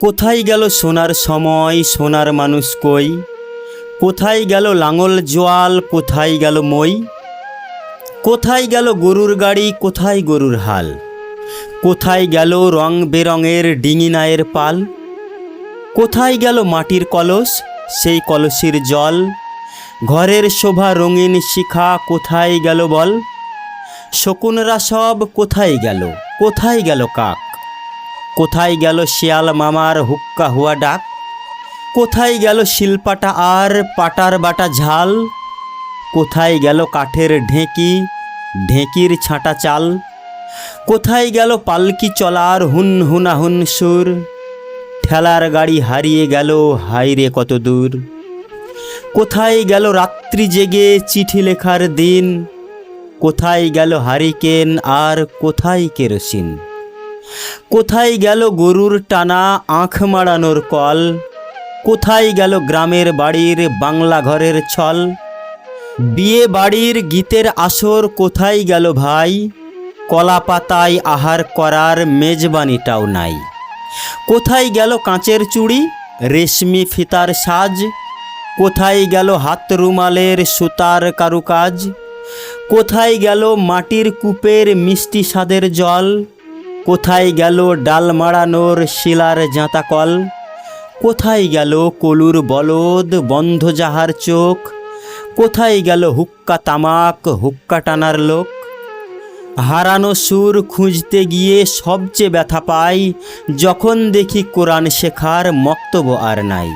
কোথায় গেল সোনার সময়, সোনার মানুষ কই? কোথায় গেল লাঙল জোয়াল, কোথায় গেল মই? কোথায় গেল গরুর গাড়ি, কোথায় গরুর হাল? কোথায় গেল রং বেরঙের ডিঙিনায়ের পাল? কোথায় গেল মাটির কলস, সেই কলসির জল? ঘরের শোভা রঙিন শিখা কোথায় গেল বল? শকুনরা সব কোথায় গেল কোথায় গেল কাক? কোথায় গেল শিয়াল মামার হুক্কা হুয়া ডাক? কোথায় গেল শিল্পাটা আর পাটার বাটা ঝাল? কোথায় গেল কাঠের ঢেঁকি, ঢেঁকির ছাঁটা চাল? কোথায় গেল পালকি চলার হুন হুনা হুন সুর? ঠেলার গাড়ি হারিয়ে গেল হাইরে কত দূর? কোথায় গেল রাত্রি জেগে চিঠি লেখার দিন? কোথায় গেল হারিকেন আর কোথায় কেরোসিন? কোথায় গেল গরুর টানা আঁখ মাড়ানোর কল? কোথায় গেল গ্রামের বাড়ির বাংলা ঘরের ছল? বিয়ে বাড়ির গীতের আসর কোথায় গেল ভাই? কলা পাতায় আহার করার মেজবানিটাও নাই। কোথায় গেল কাঁচের চুড়ি? রেশমি ফিতার সাজ? কোথায় গেল হাত রুমালের সুতার কারুকাজ? কোথায় গেল মাটির কূপের মিষ্টি স্বাদের জল? কোথায় গেল ডাল মাড়ানোর শিলার জাঁতাকল? কোথায় গেল কলুর বলদ বন্ধ যাহার চোখ? কোথায় গেল হুক্কা তামাক, হুক্কা টানার লোক? হারানো সুর খুঁজতে গিয়ে সবচেয়ে ব্যথা পাই, যখন দেখি কোরআন শেখার মক্তব্য আর নাই।